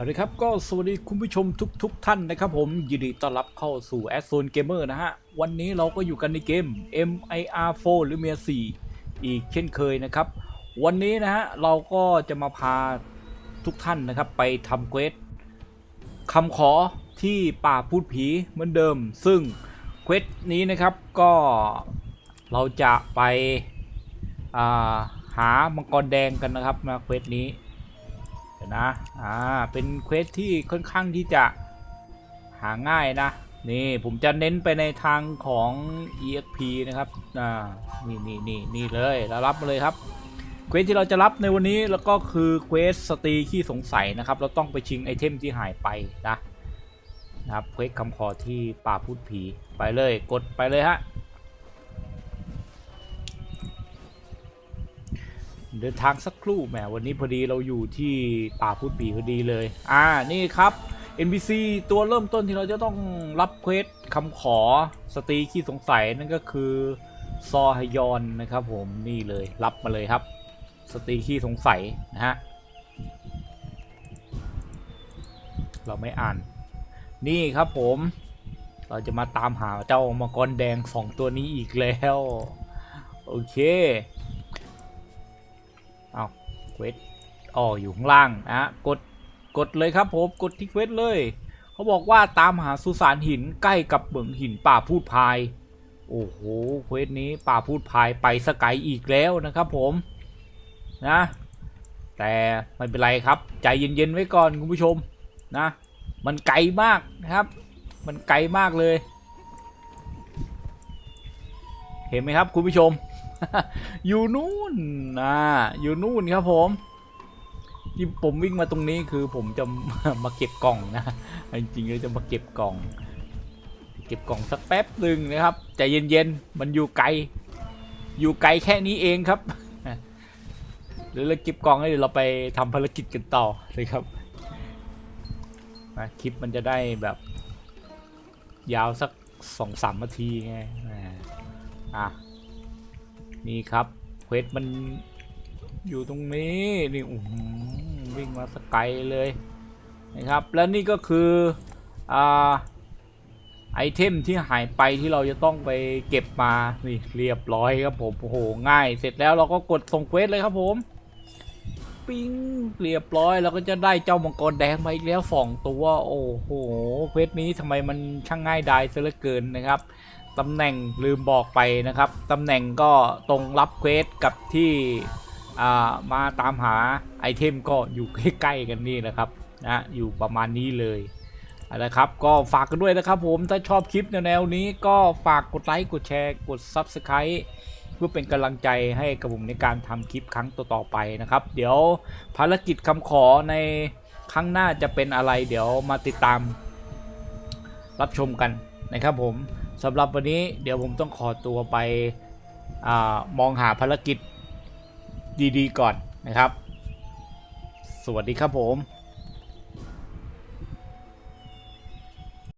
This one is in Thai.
สวัสดีครับก็สวัสดีคุณผู้ชมทุกๆทท่านนะครับผมยินดีต้อนรับเข้าสู่ a z o n Gamer นะฮะ วันนี้เราก็อยู่กันในเกม MIR4 หรือ MIR 4อีกเช่นเคยนะครับ วันนี้นะฮะ เราก็จะมาพาทุกท่านนะครับ ไปทำเควสคำขอที่ป่าพูดผีเหมือนเดิม ซึ่งเควสนี้นะครับก็เราจะไปาหามังกรแดงกันนะครับมาเควสนี้ นะอ่าเป็นเควสที่ค่อนข้างที่จะหาง่ายนะ นี่ผมจะเน้นไปในทางของ EXP นะครับอ่านี่นี่นี่นี่เลยแล้วรับมาเลยครับเควสที่เราจะรับในวันนี้แล้วก็คือเควสสตรีขี้สงสัยนะครับ เราต้องไปชิงไอเทมที่หายไปนะนะครับเควสคำขอที่ป่าพูดผีไปเลยกดไปเลยฮะ เดินทางสักครู่แหมวันนี้พอดีเราอยู่ที่ป่าพูดปีพอดีเลย อ่านี่ครับ NPC ตัวเริ่มต้นที่เราจะต้องรับเควสคำขอสตรีขี้สงสัยนั่นก็คือซอฮยอนนะครับผมนี่เลยรับมาเลยครับ สตรีขี้สงสัยนะฮะเราไม่อ่าน นี่ครับผม เราจะมาตามหาเจ้ามังกรแดงสองตัวนี้อีกแล้ว โอเค ควสอ๋ออยู่ข้างล่างนะฮะกดกดเลยครับผมกดที่เควสเลย เขาบอกว่าตามหาสุสานหินใกล้กับเหมืองหินป่าพูดพาย โอ้โหเควสนี้ป่าพูดพายไปสกายอีกแล้วนะครับผมนะ แต่ไม่เป็นไรครับ ใจเย็นๆไว้ก่อนคุณผู้ชมนะ มันไกลมากนะครับ มันไกลมากเลย เห็นไหมครับคุณผู้ชม อยู่นู่นอ่าอยู่นู่นครับผม ที่ผมวิ่งมาตรงนี้คือผมจะมาเก็บกล่องนะจริงๆแล้วจะมาเก็บกล่อง เก็บกล่องสักแป๊บหนึ่งนะครับใจเย็นๆมันอยู่ไกล อยู่ไกลแค่นี้เองครับหรือเราเก็บกล่องแล้วเดี๋ยวเราไปทำภารกิจกันต่อเลยครับนะคลิปมันจะได้แบบยาวสักสองสามนาทีไงอ่าอะ นี่ครับเควสมันอยู่ตรงนี้นี่วิ่งมาสกไกลเลยนะครับแล้วนี่ก็คืออ่าไอเทมที่หายไปที่เราจะต้องไปเก็บมานี่เรียบร้อยครับผมโอ้โหง่าย เสร็จแล้วเราก็กดส่งเควสเลยครับผมปิ้งเรียบร้อยเราก็จะได้เจ้ามังกรแดงมาอีกแล้วสองตัว โอ้โหเควสนี้ทำไมมันช่างง่ายดายซะเหลือเกินนะครับ ตำแหน่งลืมบอกไปนะครับตำแหน่งก็ตรงรับเควสกับที่มาตามหาไอเทมก็อยู่ใกล้ๆกันนี่นะครับนะอยู่ประมาณนี้เลยเอาละครับ ก็ฝากกันด้วยนะครับผมถ้าชอบคลิปแนวๆนี้ก็ฝากกดไลค์กดแชร์กด Subscribe เพื่อเป็นกำลังใจให้กับผมในการทำคลิปครั้งต่อๆไปนะครับ เดี๋ยวภารกิจคำขอในครั้งหน้าจะเป็นอะไร เดี๋ยวมาติดตามรับชมกันนะครับผม สำหรับวันนี้เดี๋ยวผมต้องขอตัวไปอมองหาภารกิจดีๆก่อนนะครับ สวัสดีครับผม